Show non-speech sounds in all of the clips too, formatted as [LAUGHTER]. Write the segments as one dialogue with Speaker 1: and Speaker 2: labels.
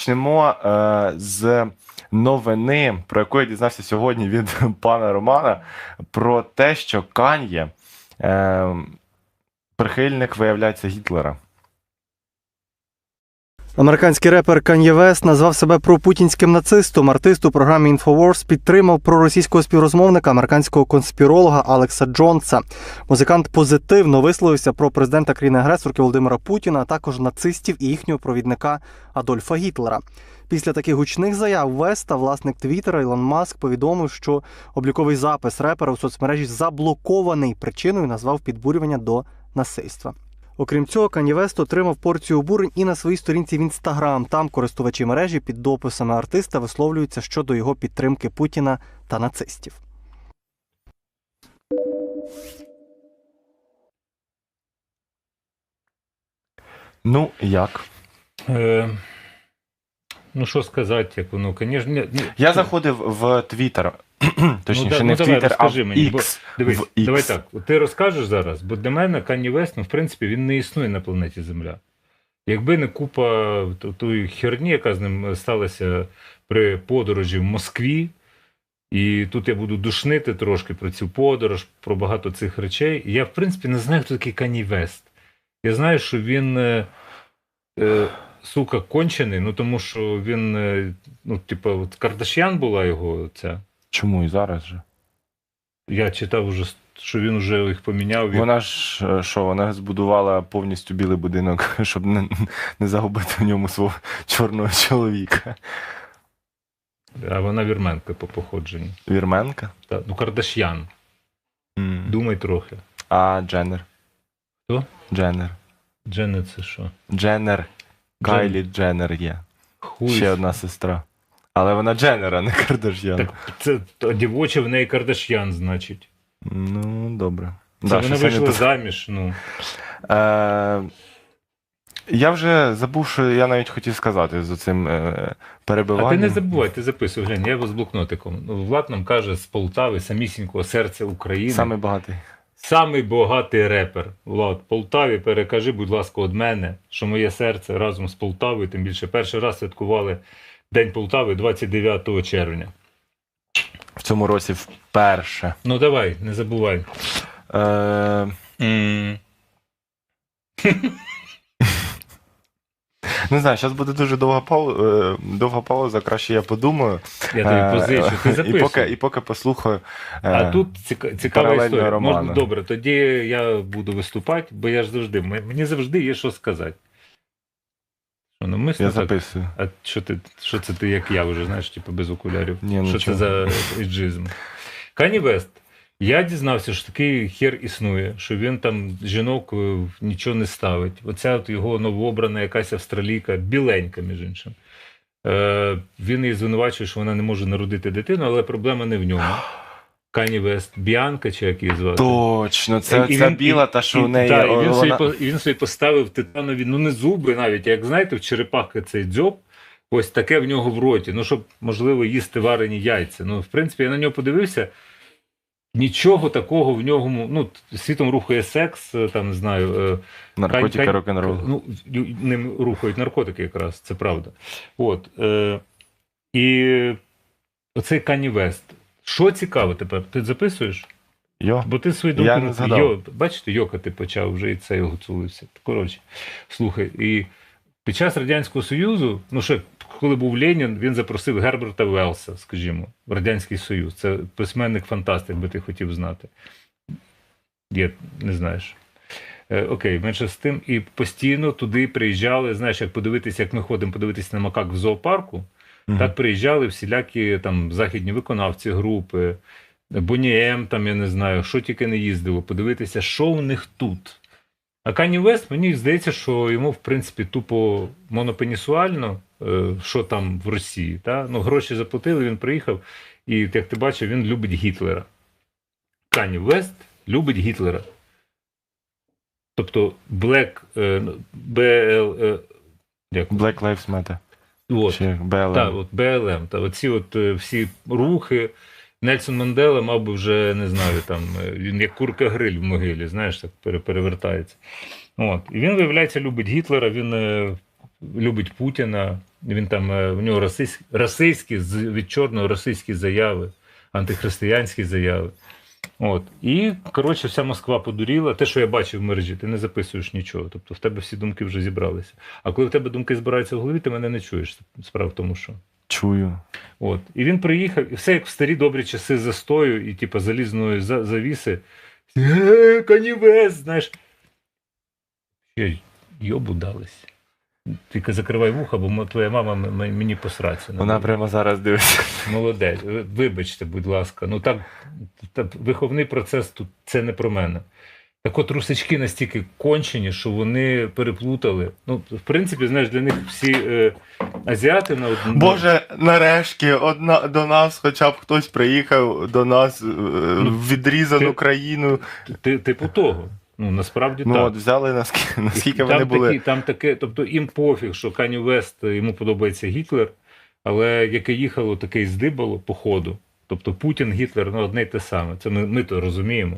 Speaker 1: Почнемо е, з новини, про яку я дізнався сьогодні від [LAUGHS] пана Романа, про те, що Кан'є е, прихильник, виявляється, Гітлера.
Speaker 2: Американський репер Кан'є Вест назвав себе пропутінським нацистом. Артист у програмі InfoWars підтримав проросійського співрозмовника американського конспіролога Алекса Джонса. Музикант позитивно висловився про президента країни-агресорки Володимира Путіна, а також нацистів і їхнього провідника Адольфа Гітлера. Після таких гучних заяв Веста власник Твіттера Ілон Маск повідомив, що обліковий запис репера у соцмережі заблокований. Причиною назвав підбурювання до насильства. Окрім цього, Кані Вест отримав порцію обурень і на своїй сторінці в інстаграм. Там користувачі мережі під дописами артиста висловлюються щодо його підтримки Путіна та нацистів.
Speaker 1: Ну, як?
Speaker 3: Е, ну, що сказати, як воно, звісно.
Speaker 1: Я заходив в Твіттер, [CLEARS THROAT] точніше,
Speaker 3: да-
Speaker 1: не
Speaker 3: ну,
Speaker 1: в
Speaker 3: давай,
Speaker 1: а в
Speaker 3: мені, бо- Дивись,
Speaker 1: в X.
Speaker 3: давай так. Ти розкажеш зараз, бо для мене Канні Вест, ну, в принципі, він не існує на планеті Земля. Якби не купа тої херні, яка з ним сталася при подорожі в Москві, і тут я буду душнити трошки про цю подорож, про багато цих речей. Я, в принципі, не знаю, хто такий Кані Вест. Я знаю, що він, е, е, сука, кончений, ну тому що він, е, ну, типу, от Кардашян була його ця.
Speaker 1: Чому і зараз же?
Speaker 3: Я читав уже, що він вже їх поміняв.
Speaker 1: Вона ж е, що, вона збудувала повністю білий будинок, [LAUGHS] щоб не, не загубити в ньому свого чорного чоловіка.
Speaker 3: А вона вірменка по походженню.
Speaker 1: Вірменка?
Speaker 3: Та, ну, Кардашян.
Speaker 1: М.
Speaker 3: Думай трохи.
Speaker 1: А Дженнер.
Speaker 3: Хто?
Speaker 1: Дженнер.
Speaker 3: Дженет це що?
Speaker 1: Дженнер. Кайлі Дженнер є.
Speaker 3: Хуй.
Speaker 1: Ще одна сестра. Але вона Дженнер, а не Кардаш'ян.
Speaker 3: Так це дівоче в неї Кардашян, значить.
Speaker 1: Ну, добре.
Speaker 3: Це
Speaker 1: Да,
Speaker 3: вона
Speaker 1: щось не
Speaker 3: заміж. Ну.
Speaker 1: Е, я вже забув, що я навіть хотів сказати з цим е, перебиванням.
Speaker 3: А ти не забувай, ти записуй, глянь, я його з блокнотиком. Ну, Влад нам каже з Полтави, самісінького серця України.
Speaker 1: Самий багатий.
Speaker 3: Самий багатий репер. Влад, Полтаві, перекажи, будь ласка, від мене, що моє серце разом з Полтавою, тим більше перший раз святкували День Полтави 29 червня.
Speaker 1: В цьому році вперше.
Speaker 3: Ну давай, не забувай.
Speaker 1: Е, [LAUGHS] не знаю, зараз буде дуже довга пауза, довга пауза, краще я подумаю.
Speaker 3: Я тобі позичу, ти [LAUGHS]
Speaker 1: Е,
Speaker 3: записуй.
Speaker 1: І поки, і поки послухаю. е,
Speaker 3: А тут ціка- цікава історія. Можна, добре, тоді я буду виступати, бо я ж завжди, мені завжди є що сказати. Ну, ми
Speaker 1: я
Speaker 3: так,
Speaker 1: записую.
Speaker 3: А що ти, що це ти, як я вже, знаєш, типу без окулярів?
Speaker 1: Ні,
Speaker 3: що
Speaker 1: нічого.
Speaker 3: це за іджизм? Кані Вест. Я дізнався, що такий хер існує, що він там жінок е, нічого не ставить. Оця от його новообрана якась австралійка, біленька, між іншим. Е, він її звинувачує, що вона не може народити дитину, але проблема не в ньому. [GASPS] Кані Вест, Біанка, чи як її звати?
Speaker 1: Точно, це
Speaker 3: І
Speaker 1: ця
Speaker 3: він-
Speaker 1: біла, та що
Speaker 3: і,
Speaker 1: в неї.
Speaker 3: та, і, він
Speaker 1: вона-
Speaker 3: собі, і він собі поставив титанові, ну не зуби навіть, як знаєте, в черепахи цей дзьоб, ось таке в нього в роті. Ну, щоб, можливо, їсти варені яйця. Ну, в принципі, я на нього подивився. Нічого такого в ньому, ну, світом рухає секс, е, там не знаю. е,
Speaker 1: Наркотики, рок-н-рол.
Speaker 3: Ну, ним рухають наркотики якраз, це правда. От. Е, і оцей Кані Вест. Що цікаво тепер? Ти записуєш?
Speaker 1: Йо.
Speaker 3: Бо ти свої думки
Speaker 1: не згадав.
Speaker 3: Йо, бачите, йокати почав вже і це його цулився. Коротше, слухай, і під час Радянського Союзу, ну ще коли був Ленін, він запросив Герберта Велса, скажімо, в Радянський Союз. Це письменник фантастик, би ти хотів знати. Є, не знаєш. Е, окей, менше з тим. І постійно туди приїжджали, знаєш, як подивитися, як ми ходимо подивитися на макак в зоопарку.
Speaker 1: Мгм.
Speaker 3: Так приїжджали всілякі там західні виконавці групи, Бонієм, там я не знаю, що тільки не їздило, подивитися, що у них тут. А Кані Вест, мені здається, що йому, в принципі, тупо монопенісуально, е, що там в Росії. Та? Ну, гроші заплатили, він приїхав, і, як ти бачив, він любить Гітлера. Кані Вест любить Гітлера. Тобто Black, е, BL, е, як?
Speaker 1: Black Lives Matter.
Speaker 3: От,
Speaker 1: Чи BLM.
Speaker 3: так, от БЛМ, та оці от е, всі рухи. Нельсон Мандела, мав би вже не знаю, там е, він як курка гриль в могилі, знаєш, так перевертається. От. І він, виявляється, любить Гітлера. Він е, любить Путіна. Він там е, в нього расист, расистські від чорного російські заяви, антихристиянські заяви. От. І, коротше, вся Москва подуріла. Те, що я бачив в мережі, ти не записуєш нічого. Тобто в тебе всі думки вже зібралися. А коли в тебе думки збираються в голові, ти мене не чуєш. Справа в тому, що.
Speaker 1: Чую.
Speaker 3: От. І він приїхав, і все як в старі добрі часи застою і типу, залізної завіси. Е, Канівест, знаєш. Йобу дались. Тільки закривай вуха, бо мо- твоя мама мені посрається.
Speaker 1: Вона прямо зараз дивиться.
Speaker 3: Молодець. Вибачте, будь ласка. Ну так, та, виховний процес тут це не про мене. Так от русички настільки кончені, що вони переплутали. Ну, в принципі, знаєш, для них всі е, азіати на одну.
Speaker 1: Боже, нарешті, одна до нас, хоча б хтось приїхав до нас е, в відрізану
Speaker 3: ти-
Speaker 1: країну.
Speaker 3: Ти- Типу того. Ну, насправді
Speaker 1: Ну
Speaker 3: так.
Speaker 1: от взяли наскільки, наскільки
Speaker 3: там
Speaker 1: вони були.
Speaker 3: Такі, там таке, тобто їм пофіг, що Кані Вест йому подобається Гітлер, але яке їхало, таке й здибало по ходу. Тобто Путін, Гітлер, ну одне й те саме. Це ми, ми то розуміємо.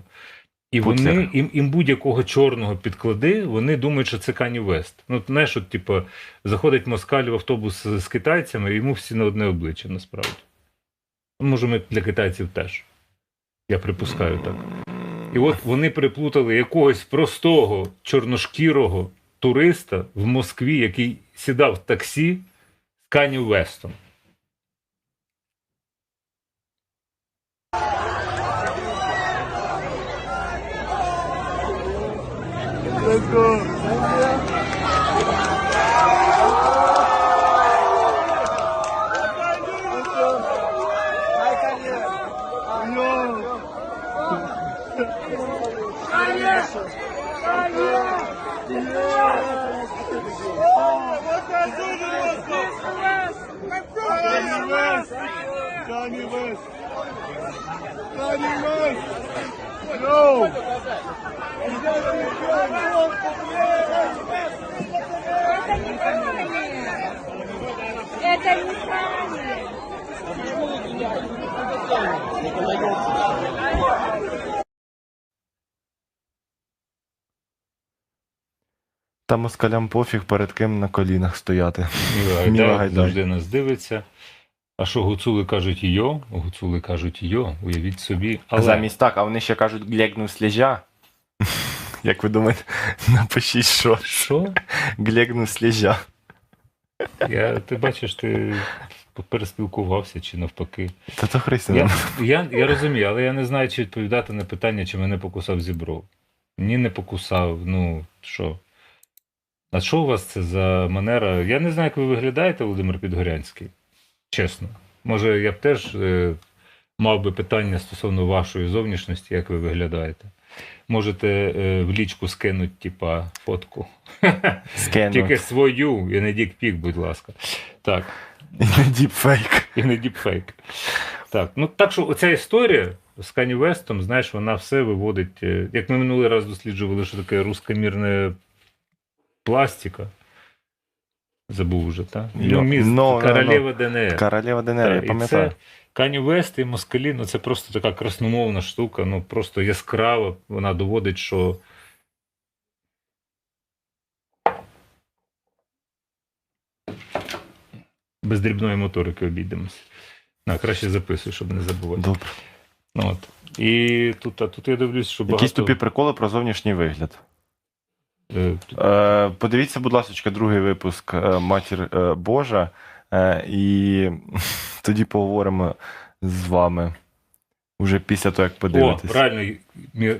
Speaker 3: І
Speaker 1: Путлер.
Speaker 3: вони, їм, їм будь-якого чорного підклади, вони думають, що це Кані Вест. Ну, знаєш, от, типу, заходить москаль в автобус з, китайцями, і йому всі на одне обличчя, насправді. Може, ми для китайців теж. Я припускаю так. І от вони приплутали якогось простого чорношкірого туриста в Москві, який сідав в таксі з Кані Вестом.
Speaker 4: Kanye West! Kanye West! No!
Speaker 5: Это не Саня.
Speaker 1: Та москалям пофіг перед ким на колінах стояти.
Speaker 3: Міла
Speaker 1: Міла
Speaker 3: Гайдай
Speaker 1: Гайдай.
Speaker 3: завжди нас дивиться. А що гуцули кажуть йо? Гуцули кажуть йо, уявіть собі.
Speaker 1: А
Speaker 3: Але
Speaker 1: замість так, а вони ще кажуть глегну слежа. [LAUGHS] Як ви думаєте, [LAUGHS] напишіть що?
Speaker 3: що? [LAUGHS]
Speaker 1: Глегну слежа.
Speaker 3: Я, ти бачиш, ти переспілкувався чи навпаки.
Speaker 1: Та то Христина.
Speaker 3: Я, я, я розумію, але я не знаю, чи відповідати на питання, чи мене покусав зібров. Ні, не покусав. Ну, що? А що у вас це за манера? Я не знаю, як ви виглядаєте, Володимир Підгорянський. Чесно. Може, я б теж е, мав би питання стосовно вашої зовнішності, як ви виглядаєте. Можете е, в лічку скинуть, типа, фотку.
Speaker 1: Скену.
Speaker 3: Тільки свою, і не дікпік, будь ласка. Так.
Speaker 1: І не діпфейк.
Speaker 3: І не діпфейк. Так, ну так що оця історія з Кані Вестом, знаєш, вона все виводить. е, Як ми минулий раз досліджували, що таке рускомірна пластика. Забув вже, так?
Speaker 1: Йо,
Speaker 3: Ну, міст
Speaker 1: ну, ну,
Speaker 3: Королева ДНР.
Speaker 1: Королева ДНР,
Speaker 3: Так, і
Speaker 1: пам'ятаю.
Speaker 3: це Кані Вест і Москалі, ну це просто така красномовна штука, ну просто яскрава. Вона доводить, що. Без дрібної моторики обійдемося. На, краще записуй, щоб не забувати.
Speaker 1: Добре.
Speaker 3: Ну, от. І тут, а тут я дивлюсь, що багато...
Speaker 1: Якісь тупі приколи про зовнішній вигляд.
Speaker 3: Е,
Speaker 1: подивіться, будь ласка, другий випуск е, Матір е, Божа, і [LAUGHS] тоді поговоримо з вами вже після того, як
Speaker 3: О, правильно,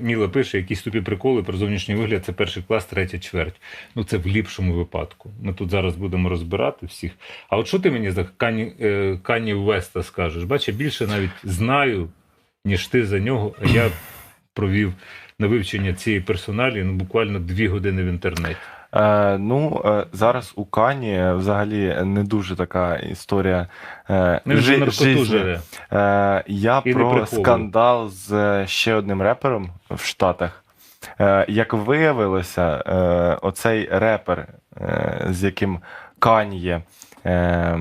Speaker 3: Міла пише, якісь тупі приколи про зовнішній вигляд, це перший клас, третя чверть. Ну, це в ліпшому випадку. Ми тут зараз будемо розбирати всіх. А от що ти мені за Кані, Кані Веста скажеш? Бач, я більше навіть знаю, ніж ти за нього, я провів на вивчення цієї персоналі ну, буквально дві години в інтернеті.
Speaker 1: Е, ну, е, зараз у Кані взагалі не дуже така історія. Е,
Speaker 3: Ну,
Speaker 1: жи-
Speaker 3: наркоту
Speaker 1: Е, я
Speaker 3: І
Speaker 1: про скандал з ще одним репером в Штатах. Е, як виявилося, е, оцей репер, е, з яким Кан'є е,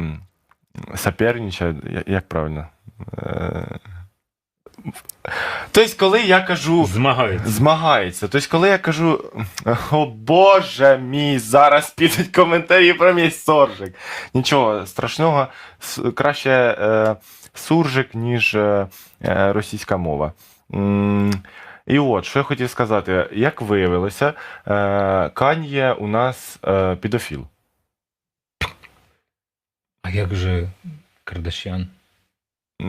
Speaker 1: соперничає, як правильно? Е, Тобто, коли я кажу.
Speaker 3: Змагаються.
Speaker 1: Змагається. Тобто, коли я кажу, о Боже мій, зараз підуть коментарі про мій суржик. Нічого страшного, краще е, суржик, ніж е, е, російська мова. М, І от, що я хотів сказати, як виявилося, е, Кан'є у нас е, підофіл.
Speaker 3: А як же Кардашян?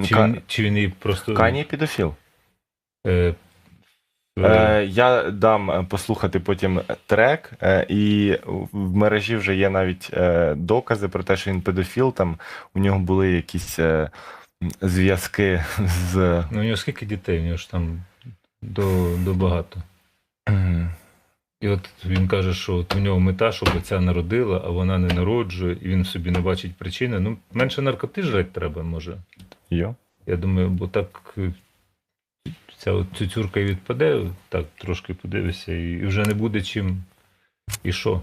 Speaker 3: Чи
Speaker 1: Ка-
Speaker 3: він, чи він її просто.
Speaker 1: Кан'є підофіл.
Speaker 3: Е, е,
Speaker 1: Е, я дам е, послухати потім трек, е, і в мережі вже є навіть е, докази про те, що він педофіл. Там у нього були якісь е, зв'язки з.
Speaker 3: ну, у нього скільки дітей? У нього ж там до, до багато. І от він каже, що от у нього мета, щоб ця народила, а вона не народжує, і він собі не бачить причини. Ну, менше наркоти жрати треба, може.
Speaker 1: Йо.
Speaker 3: Я думаю, бо так е, ця от цюцюрка відпаде, так трошки подивишся, і вже не буде чим. І що?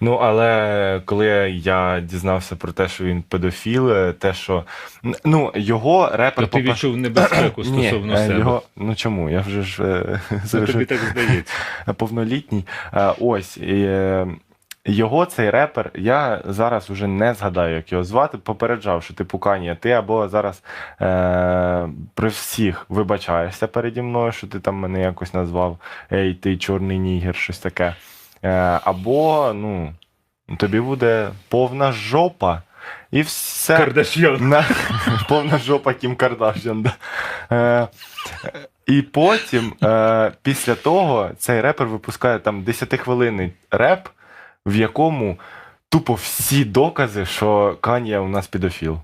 Speaker 1: Ну, але коли я дізнався про те, що він педофіл, е, те, що. Ну, його репер
Speaker 3: То ти відчув небезпеку стосовно
Speaker 1: е,
Speaker 3: себе.
Speaker 1: Його... Ну чому? Я вже ж [LAUGHS] це
Speaker 3: Ну, тобі так здається. [LAUGHS]
Speaker 1: повнолітній. Ось. і, Його цей репер, я зараз уже не згадаю, як його звати. Попереджав, що типу Канія, ти або зараз е, при всіх вибачаєшся переді мною, що ти там мене якось назвав Ей, ти чорний нігер, щось таке. Е, або, ну, тобі буде повна жопа. І все.
Speaker 3: Кардашян.
Speaker 1: На, повна жопа Кім Кардашян. Да. Е, і потім, е, після того, цей репер випускає там 10-хвилинний реп, в якому тупо всі докази, що Кан'є у нас педофіл.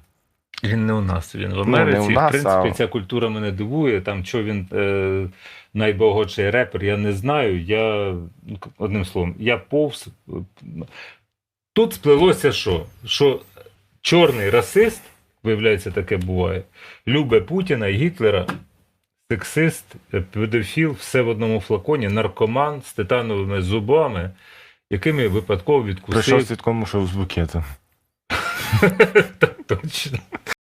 Speaker 3: Він не у нас, він в
Speaker 1: Ну,
Speaker 3: Америці.
Speaker 1: у нас,
Speaker 3: в принципі,
Speaker 1: а-
Speaker 3: ця культура мене дивує. Там, що він е, найбагатший репер, я не знаю. Я, ну, одним словом, я повз. Тут сплелося що? Що чорний расист, виявляється, таке буває, любить Путіна і Гітлера, сексист, педофіл, все в одному флаконі, наркоман з титановими зубами, якими випадково відкусив.
Speaker 1: Прийшов свідком, що з букетом. [LAUGHS]
Speaker 3: Так точно.